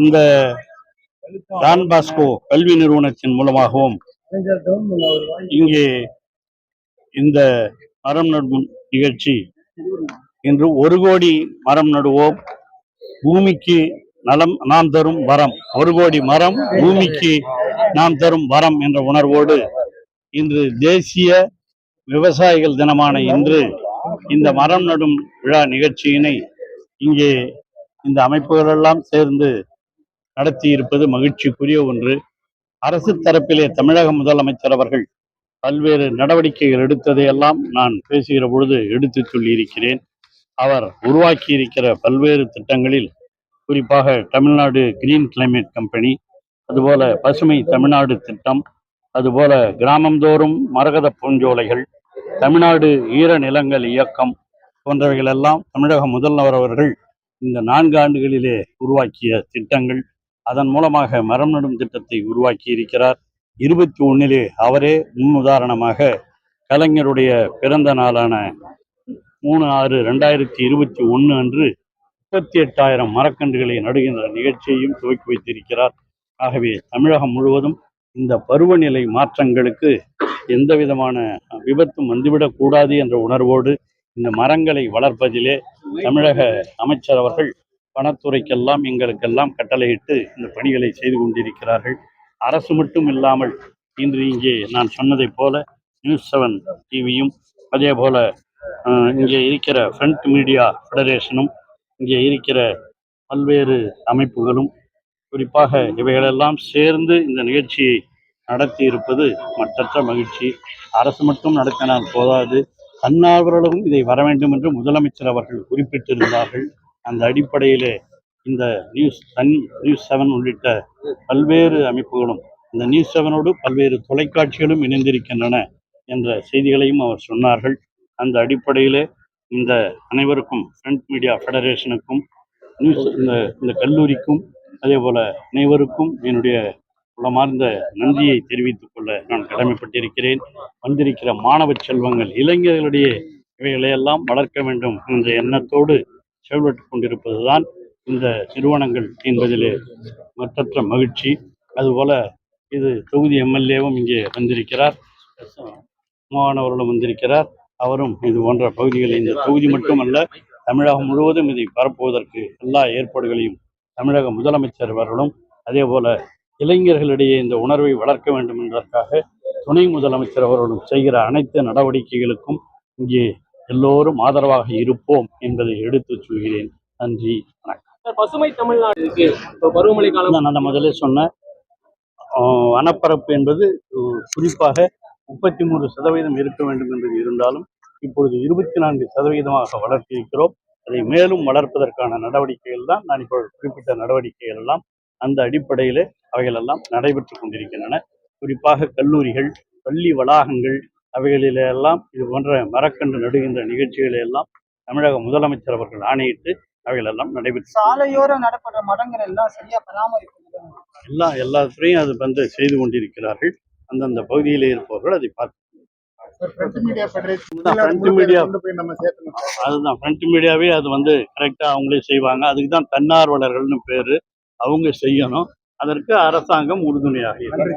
இந்த Don Bosco கல்வி நிறுவனத்தின் மூலமாகவும் இங்கே இந்த மரம் நடும் நிகழ்ச்சி இன்று ஒரு கோடி மரம் நடுவோம். பூமிக்கு நலம் நாம் தரும் வரம். ஒரு கோடி மரம் பூமிக்கு நாம் தரும் வரம் என்ற உணர்வோடு இன்று தேசிய விவசாயிகள் தினமான இன்று இந்த மரம் நடும் விழா நிகழ்ச்சியினை இங்கே இந்த அமைப்புகளெல்லாம் சேர்ந்து நடத்தி இருப்பது மகிழ்ச்சிக்குரிய ஒன்று. அரசு தரப்பிலே தமிழக முதலமைச்சர் அவர்கள் பல்வேறு நடவடிக்கைகள் எடுத்ததையெல்லாம் நான் பேசுகிற பொழுது எடுத்து சொல்லியிருக்கிறேன். அவர் உருவாக்கி இருக்கிற பல்வேறு திட்டங்களில் குறிப்பாக தமிழ்நாடு கிரீன் கிளைமேட் கம்பெனி அதுபோல பசுமை தமிழ்நாடு திட்டம் அதுபோல கிராமந்தோறும் மரகத பூஞ்சோலைகள் தமிழ்நாடு ஈர நிலங்கள் இயக்கம் போன்றவைகளெல்லாம் தமிழக முதல்வர் அவர்கள் இந்த நான்கு ஆண்டுகளிலே உருவாக்கிய திட்டங்கள் அதன் மூலமாக மரம் நடும் திட்டத்தை உருவாக்கி இருக்கிறார். இருபத்தி ஒன்னிலே அவரே முன் உதாரணமாக கலைஞருடைய பிறந்த நாளான மூணு ஆறு ரெண்டாயிரத்தி இருபத்தி ஒன்று அன்று முப்பத்தி எட்டாயிரம் மரக்கன்றுகளை நடுகின்ற நிகழ்ச்சியையும் துவக்கி வைத்திருக்கிறார். ஆகவே தமிழகம் முழுவதும் இந்த பருவநிலை மாற்றங்களுக்கு எந்த விதமான விபத்தும் வந்துவிடக்கூடாது என்ற உணர்வோடு இந்த மரங்களை வளர்ப்பதிலே தமிழக அமைச்சர் அவர்கள் வனத்துறைக்கெல்லாம் எங்களுக்கெல்லாம் கட்டளையிட்டு இந்த பணிகளை செய்து கொண்டிருக்கிறார்கள். அரசு மட்டும் இல்லாமல் இன்று இங்கே நான் சொன்னதைப் போல நியூஸ் செவன் டிவியும் அதே போல இங்கே இருக்கிற ஃப்ரண்ட் மீடியா ஃபெடரேஷனும் இங்கே இருக்கிற பல்வேறு அமைப்புகளும் குறிப்பாக இவைகளெல்லாம் சேர்ந்து இந்த நிகழ்ச்சியை நடத்தி இருப்பது மற்றற்ற மகிழ்ச்சி. அரசு மட்டும் நடத்தினால் போதாது. தன்னார்வலரும் இதை வர வேண்டும் என்று முதலமைச்சர் அவர்கள் குறிப்பிட்டிருந்தார்கள். அந்த அடிப்படையிலே இந்த நியூஸ் சன் நியூஸ் செவன் உள்ளிட்ட பல்வேறு அமைப்புகளும் இந்த நியூஸ் செவனோடு பல்வேறு தொலைக்காட்சிகளும் இணைந்திருக்கின்றன என்ற செய்திகளையும் அவர் சொன்னார்கள். அந்த அடிப்படையிலே இந்த அனைவருக்கும் ஃப்ரண்ட் மீடியா ஃபெடரேஷனுக்கும் நியூஸ் இந்த இந்த கல்லூரிக்கும் அதே போல் அனைவருக்கும் என்னுடைய உளமார்ந்த நன்றியை தெரிவித்துக் கொள்ள நான் கடமைப்பட்டிருக்கிறேன். வந்திருக்கிற மாணவ செல்வங்கள் இளைஞர்களுடைய இவைகளையெல்லாம் வளர்க்க வேண்டும் என்ற எண்ணத்தோடு செயல்பட்டு கொண்டிருப்பதுதான் இந்த நிறுவனங்கள் என்பதிலே மற்றற்ற மகிழ்ச்சி. அதுபோல இது தொகுதி எம்எல்ஏவும் இங்கே வந்திருக்கிறார். மோகன் அவர்களும் வந்திருக்கிறார். அவரும் இது போன்ற பகுதிகளில் இந்த தொகுதி மட்டுமல்ல தமிழகம் முழுவதும் இதை பரப்புவதற்கு எல்லா ஏற்பாடுகளையும் தமிழக முதலமைச்சர் அவர்களும் அதே போல இளைஞர்களிடையே இந்த உணர்வை வளர்க்க வேண்டும் என்பதற்காக துணை முதலமைச்சர் அவர்களும் செய்கிற அனைத்து நடவடிக்கைகளுக்கும் இங்கே எல்லோரும் ஆதரவாக இருப்போம் என்பதை எடுத்துச் சொல்கிறேன். நன்றி வணக்கம். பசுமை தமிழ்நாடு பருவமழை காலம் நான் நான் முதல்ல சொன்ன ஆஹ், வனப்பரப்பு என்பது குறிப்பாக முப்பத்தி மூன்று சதவீதம் இருக்க வேண்டும் என்பது இருந்தாலும் இப்பொழுது இருபத்தி நான்கு சதவீதமாக வளர்த்திருக்கிறோம். அதை மேலும் வளர்ப்பதற்கான நடவடிக்கைகள் தான். நான் இப்போ குறிப்பிட்ட நடவடிக்கைகள் எல்லாம் அந்த அடிப்படையிலே அவைகள் எல்லாம் நடைபெற்று கொண்டிருக்கின்றன. குறிப்பாக கல்லூரிகள் பள்ளி வளாகங்கள் அவைகளிலே எல்லாம் இது போன்ற மரக்கன்று நடுகின்ற நிகழ்ச்சிகளை எல்லாம் தமிழக முதலமைச்சர் அவர்கள் ஆணையிட்டு அவைகள் எல்லாம் நடைபெற்று சாலையோரம் நடப்படுற மரங்கள் எல்லாம் சரியா பராமரிப்பு எல்லா எல்லாத்துறையும் அது வந்து செய்து கொண்டிருக்கிறார்கள். அந்தந்த பகுதியிலே இருப்பவர்கள் அதை பார்த்து அதுதான் ஃப்ரண்ட் மீடியாவே அது வந்து கரெக்டாக அவங்களே செய்வாங்க. அதுக்கு தான் தன்னார்வலர்கள்னு பேர். அவங்க செய்யணும். அதற்கு அரசாங்கம் உறுதுணையாக இருக்கும்.